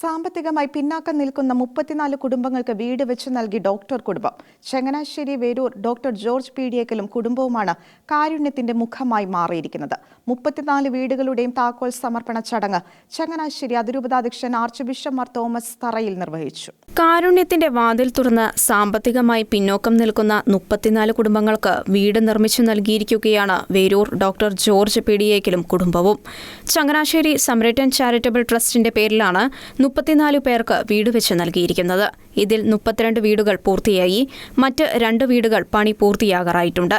സാമ്പത്തികമായി പിന്നാക്കം നിൽക്കുന്ന മുപ്പത്തിനാല് കുടുംബങ്ങൾക്ക് വീട് വെച്ച് നൽകി ഡോക്ടർ കുടുംബം. ചങ്ങനാശ്ശേരി വേരൂർ ഡോക്ടർ ജോർജ് പീഡിയക്കലും കുടുംബവുമാണ് കാരുണ്യത്തിന്റെ മുഖമായി മാറിയിരിക്കുന്നത്. മുപ്പത്തിനാല് വീടുകളുടെയും താക്കോൽ സമർപ്പണ ചടങ്ങ് ചങ്ങനാശ്ശേരി അതിരൂപതാധ്യക്ഷൻ archbishop Mar Thomas Tharayil നിർവഹിച്ചു. കാരുണ്യത്തിന്റെ വാതിൽ തുറന്ന് സാമ്പത്തികമായി പിന്നോക്കം നിൽക്കുന്ന മുപ്പത്തിനാല് കുടുംബങ്ങൾക്ക് വീട് നിർമ്മിച്ചു നൽകിയിരിക്കുകയാണ് വേരൂർ ഡോക്ടർ ജോർജ് പീഡിയേക്കലും കുടുംബവും. ചങ്ങനാശ്ശേരി സമരറ്റൻ ചാരിറ്റബിൾ ട്രസ്റ്റിന്റെ പേരിലാണ് മുപ്പത്തിനാല് പേർക്ക് വീട് വെച്ച് നൽകിയിരിക്കുന്നത്. ഇതിൽ മുപ്പത്തിരണ്ട് വീടുകൾ പൂർത്തിയായി. മറ്റ് രണ്ട് വീടുകൾ പണി പൂർത്തിയാകാറായിട്ടുണ്ട്.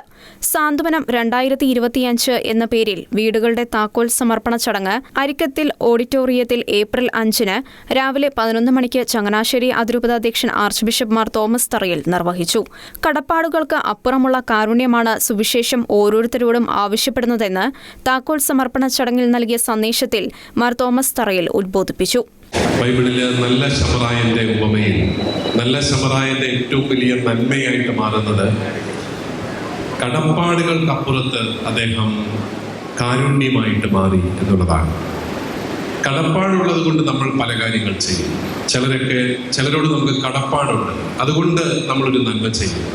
സാന്ത്വനം രണ്ടായിരത്തി ഇരുപത്തിയഞ്ച് എന്ന പേരിൽ വീടുകളുടെ താക്കോൽ സമർപ്പണ ചടങ്ങ് അരിക്കത്തിൽ ഓഡിറ്റോറിയത്തിൽ ഏപ്രിൽ അഞ്ചിന് രാവിലെ പതിനൊന്ന് മണിക്ക് ചങ്ങനാശ്ശേരി അതിരൂപതാധ്യക്ഷൻ archbishop Mar Thomas Tharayil നിർവഹിച്ചു. കടപ്പാടുകൾക്ക് അപ്പുറമുള്ള കാരുണ്യമാണ് സുവിശേഷം ഓരോരുത്തരോടും ആവശ്യപ്പെടുന്നതെന്ന് താക്കോൽ സമർപ്പണ ചടങ്ങിൽ നൽകിയ സന്ദേശത്തിൽ മാർ തോമസ് തറയിൽ ഉദ്ബോധിപ്പിച്ചു. ബൈബിളിലെ നല്ല ശമറായന്റെ ഉപമയിൽ നല്ല ശമറായന്റെ ഏറ്റവും വലിയ നന്മയായിട്ട് മാറുന്നത് കടപ്പാടുകൾക്കപ്പുറത്ത് അദ്ദേഹം കാരുണ്യമായിട്ട് മാറി എന്നുള്ളതാണ്. കടപ്പാടുള്ളത് കൊണ്ട് നമ്മൾ പല കാര്യങ്ങൾ ചെയ്യും. ചിലരൊക്കെ ചിലരോട് നമുക്ക് കടപ്പാടുണ്ട്. അതുകൊണ്ട് നമ്മളൊരു നന്മ ചെയ്യും.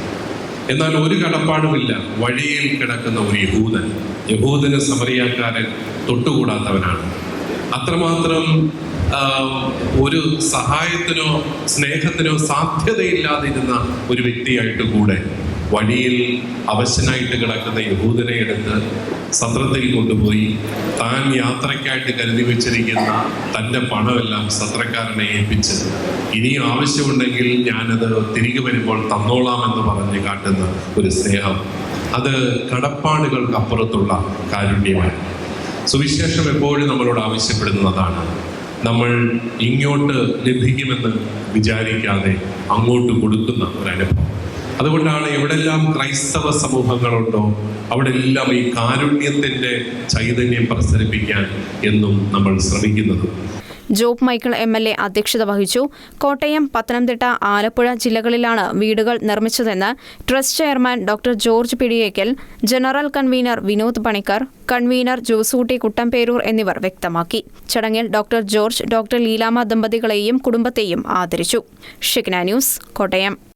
എന്നാൽ ഒരു കടപ്പാടുമില്ല. വഴിയിൽ കിടക്കുന്ന ഒരു യഹൂദൻ. യഹൂദന് സമറിയാക്കാരൻ തൊട്ടുകൂടാത്തവനാണ്. അത്രമാത്രം ഒരു സഹായത്തിനോ സ്നേഹത്തിനോ സാധ്യതയില്ലാതിരുന്ന ഒരു വ്യക്തിയായിട്ട് കൂടെ വഴിയിൽ അവശനായിട്ട് കിടക്കുന്ന യഹൂദനെ എടുത്ത് സത്രത്തിൽ കൊണ്ടുപോയി താൻ യാത്രയ്ക്കായിട്ട് കരുതി വെച്ചിരിക്കുന്ന തന്റെ പണമെല്ലാം സത്രക്കാരനെ ഏൽപ്പിച്ച് ഇനി ആവശ്യമുണ്ടെങ്കിൽ ഞാനത് തിരികെ വരുമ്പോൾ തന്നോളാമെന്ന് പറഞ്ഞ് കാട്ടുന്ന ഒരു സ്നേഹം. അത് കടപ്പാടുകൾക്ക് അപ്പുറത്തുള്ള കാരുണ്യമാണ്. സുവിശേഷം എപ്പോഴും നമ്മളോട് ആവശ്യപ്പെടുന്നതാണ്. നമ്മൾ ഇങ്ങോട്ട് ലഭിക്കുമെന്ന് വിചാരിക്കാതെ അങ്ങോട്ട് കൊടുക്കുന്ന ഒരു അനുഭവം. അതുകൊണ്ടാണ് എവിടെല്ലാം ക്രൈസ്തവ സമൂഹങ്ങളുണ്ടോ അവിടെ എല്ലാം ഈ കാരുണ്യത്തിന്റെ ചൈതന്യം പ്രസരിപ്പിക്കാൻ എന്നും നമ്മൾ ശ്രമിക്കുന്നത്. Job Michael M L A അധ്യക്ഷത വഹിച്ചു. കോട്ടയം പത്തനംതിട്ട ആലപ്പുഴ ജില്ലകളിലാണ് വീടുകൾ നിർമ്മിച്ചതെന്ന് trust chairman doctor George Pidiyekkal general convener Vinod Panicker convener Josootty Kuttamperoor എന്നിവർ വ്യക്തമാക്കി. ചടങ്ങിൽ ഡോക്ടർ ജോർജ് ഡോക്ടർ ലീലാമ ദമ്പതികളെയും കുടുംബത്തെയും ആദരിച്ചു. ഷിഗ്ന ന്യൂസ് കോട്ടയം.